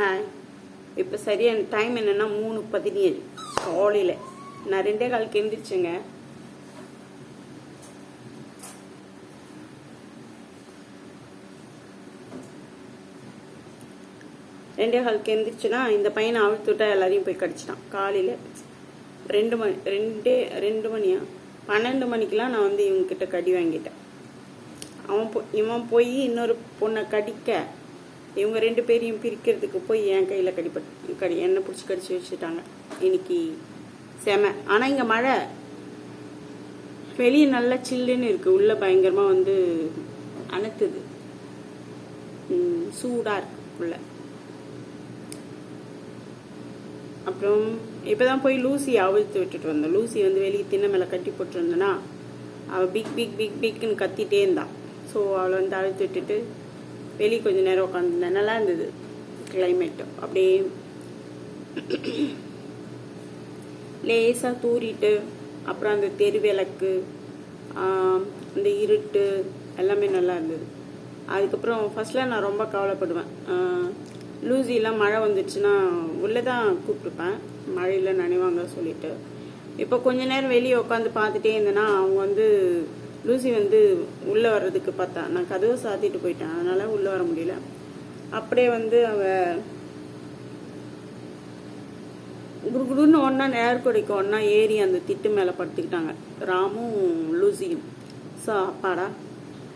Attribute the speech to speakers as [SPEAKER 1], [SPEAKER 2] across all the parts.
[SPEAKER 1] Hi இப்போ சரியான time என்னென்னா மூணு பதினேழு காலையில். நான் ரெண்டே காலுக்கு எந்திரிச்சேங்க. ரெண்டே காலுக்கு எந்திரிச்சுன்னா இந்த பையனை அவிழ்த்து விட்டா எல்லாரையும் போய் கடிச்சிட்டான். காலையில் ரெண்டு மணி ரெண்டே ரெண்டு மணியா? பன்னெண்டு மணிக்கெலாம் நான் வந்து இவங்கக்கிட்ட கடி வாங்கிட்டேன். அவன் போ இவன் போய் இன்னொரு பொண்ணை கடிக்க இவங்க ரெண்டு பேரையும் பிரிக்கிறதுக்கு போய் என் கையில் கடிப்பட்டு கடி என்ன பிடிச்சி கடிச்சு வச்சுட்டாங்க. இன்னைக்கு செம. ஆனால் இங்கே மழை. வெளியே நல்லா சில்லுன்னு இருக்குது உள்ளே பயங்கரமாக வந்து அணுத்துது. சூடாக இருக்கு உள்ள. அப்புறம் இப்போதான் போய் லூசி அவிழ்த்து விட்டுட்டு வந்தோம். லூசி வந்து வெளியே தின்ன மேலே கட்டி போட்டுருந்தேன்னா அவள் பிக் பிக் பிக் பிக்னு கத்திட்டே இருந்தான் ஸோ அவளை வந்து அழுத்து விட்டுட்டு வெளியே கொஞ்ச நேரம் உட்காந்துருந்தேன் நல்லா இருந்தது. கிளைமேட்டு அப்படியே லேசாக தூரிட்டு அப்புறம் அந்த தெரு விளக்கு அந்த இருட்டு எல்லாமே நல்லா இருந்தது. அதுக்கப்புறம் ஃபஸ்ட்டில் நான் ரொம்ப கவலைப்படுவேன். லூசிலாம் மழை வந்துச்சுன்னா உள்ளே தான் கூப்பிட்டுப்பேன் மழையில் நனைவாங்க சொல்லிட்டு. இப்போ கொஞ்ச நேரம் வெளியே உட்காந்து பார்த்துட்டே இருந்தேன்னா அவங்க வந்து லூசி வந்து உள்ளே வர்றதுக்கு பார்த்தா நான் கதவை சாத்திட்டு போயிட்டேன். அதனால் உள்ளே வர முடியல. அப்படியே வந்து அவ குடுகுடுன்னு ஒன்றா நேர்கொடைக்கு ஒன்றா ஏறி அந்த திட்டு மேலே படுத்துக்கிட்டாங்க. ராமும் லூசியும். ஸோ அப்பாடா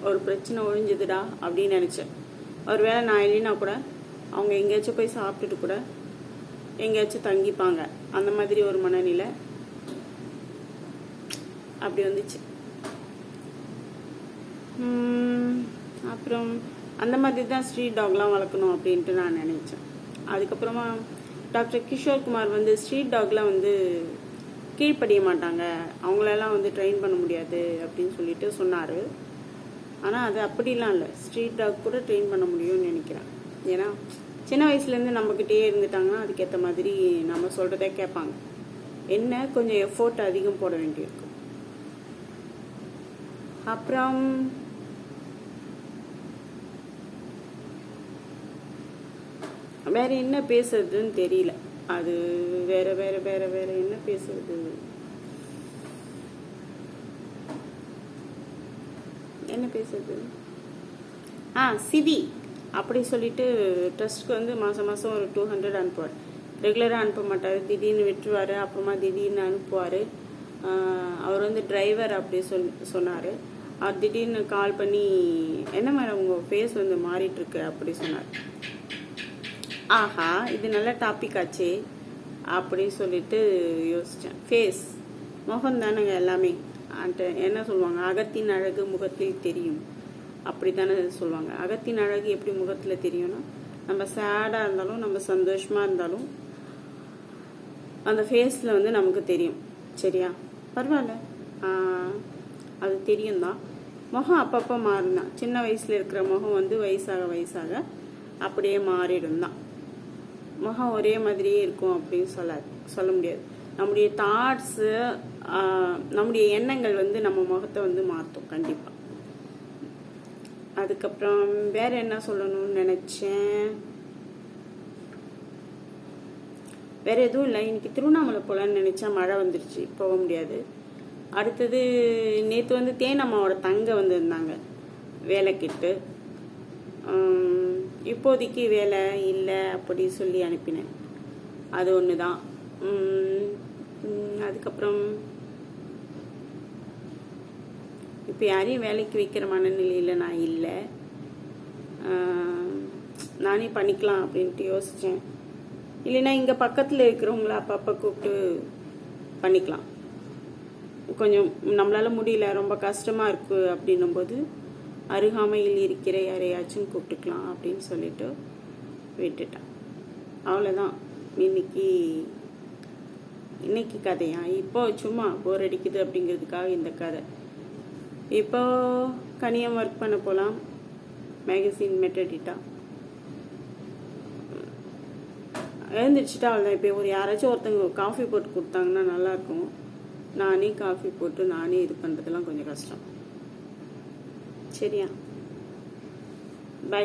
[SPEAKER 1] ஒரு பிரச்சனை ஒழிஞ்சுதுடா அப்படின்னு நினச்சேன். ஒருவேளை நான் இல்லைன்னா கூட அவங்க எங்கேயாச்சும் போய் சாப்பிட்டுட்டு கூட எங்கேயாச்சும் தங்கிப்பாங்க. அந்த மாதிரி ஒரு மனநிலை அப்படி வந்துச்சு. அப்புறம் அந்த மாதிரி தான் ஸ்ட்ரீட் டாக்லாம் வளர்க்கணும் அப்படின்ட்டு நான் நினைச்சேன். அதுக்கப்புறமா டாக்டர் கிஷோர் குமார் வந்து ஸ்ட்ரீட் டாக்லாம் வந்து கீழ்ப்படிய மாட்டாங்க. அவங்களெல்லாம் வந்து ட்ரெயின் பண்ண முடியாது அப்படின்னு சொல்லிட்டு சொன்னார். ஆனால் அது அப்படிலாம் இல்லை. ஸ்ட்ரீட் டாக் கூட ட்ரெயின் பண்ண முடியும்னு நினைக்கிறேன். ஏன்னா சின்ன வயசுலேருந்து நம்மக்கிட்டே இருந்துட்டாங்கன்னா அதுக்கேற்ற மாதிரி நம்ம சொல்கிறதே கேட்பாங்க. என்ன? கொஞ்சம் எஃபோர்ட் அதிகம் போட வேண்டியிருக்கும் அப்புறம் வேற என்ன பேசுறதுன்னு தெரியல. அது வேற வேற வேற வேற என்ன பேசுறது? என்ன பேசுறது? ஆ சிவி அப்படி சொல்லிட்டு ட்ரஸ்ட்க்கு வந்து மாதம் மாதம் ஒரு டூ ஹண்ட்ரட் அனுப்புவார். ரெகுலராக அனுப்ப மாட்டார். திடீர்னு விட்டுருவார். அப்புறமா திடீர்னு அனுப்புவார். அவர் வந்து டிரைவர் அப்படி சொல் சொன்னார். அவர் திடீர்னு கால் பண்ணி என்ன மேடம் உங்கள் ஃபேஸ் வந்து மாறிட்டுருக்கு அப்படி சொன்னார். ஆஹா இது நல்ல டாபிக் ஆச்சே அப்படின்னு சொல்லிட்டு யோசித்தேன் ஃபேஸ் முகம் தானேங்க எல்லாமே. அந்த என்ன சொல்லுவாங்க? அகத்தின் அழகு முகத்தில் தெரியும். அப்படி தானே சொல்லுவாங்க. அகத்தின் அழகு எப்படி முகத்தில் தெரியும்னா நம்ம சேடாக இருந்தாலும் நம்ம சந்தோஷமாக இருந்தாலும் அந்த ஃபேஸில் வந்து நமக்கு தெரியும். சரியா? பரவாயில்ல. அது தெரியும் தான் முகம் அப்பப்போ மாறும் சின்ன வயசில் இருக்கிற முகம் வந்து வயசாக வயசாக அப்படியே மாறிடும் தான் முகம் ஒரே மாதிரியே இருக்கும் அப்படின்னு சொல்லாது சொல்ல முடியாது. நம்முடைய தாட்ஸு நம்முடைய எண்ணங்கள் வந்து நம்ம முகத்தை வந்து மாற்றும் கண்டிப்பாக அதுக்கப்புறம் வேற என்ன சொல்லணும்னு நினச்சேன்? வேற எதுவும் இல்லை. இன்னைக்கு திருவண்ணாமலை போகலான்னு நினச்சா மழை வந்துருச்சு போக முடியாது. அடுத்தது நேற்று வந்து தேனம்மாவோட தங்க வந்திருந்தாங்க வேலைக்கிட்டு. உம், இப்போதைக்கு வேலை இல்லை அப்படி சொல்லி அனுப்பினேன். அது ஒன்று தான். அதுக்கப்புறம் இப்போ யாரையும் வேலைக்கு வைக்கிற மனநிலையில் நான் இல்லை. நானே பண்ணிக்கலாம் அப்படின்ட்டு யோசித்தேன் இல்லைன்னா இங்கே பக்கத்தில் இருக்கிறவங்கள அப்பப்போ கூப்பிட்டு பண்ணிக்கலாம். கொஞ்சம் நம்மளால் முடியல ரொம்ப கஷ்டமாக இருக்குது அப்படின்னும்போது அருகாமையில் இருக்கிற யாரையாச்சும் கூப்பிட்டுக்கலாம் அப்படின்னு சொல்லிட்டு விட்டுட்டான். அவ்வளோதான் இன்னைக்கு இன்னைக்கு கதையா? இப்போ சும்மா போர் அடிக்குது அப்படிங்கிறதுக்காக இந்த கதை. இப்போ கனியம் ஒர்க் பண்ண போகலாம் மேகசின் மெட்டடிட்டா எழுந்திரிச்சிட்டா அவ்வளோதான் இப்போ ஒரு யாராச்சும் ஒருத்தங்க காஃபி போட்டு கொடுத்தாங்கன்னா நல்லாயிருக்கும் நானே காஃபி போட்டு நானே இது பண்ணுறதுலாம் கொஞ்சம் கஷ்டம். சரியா பை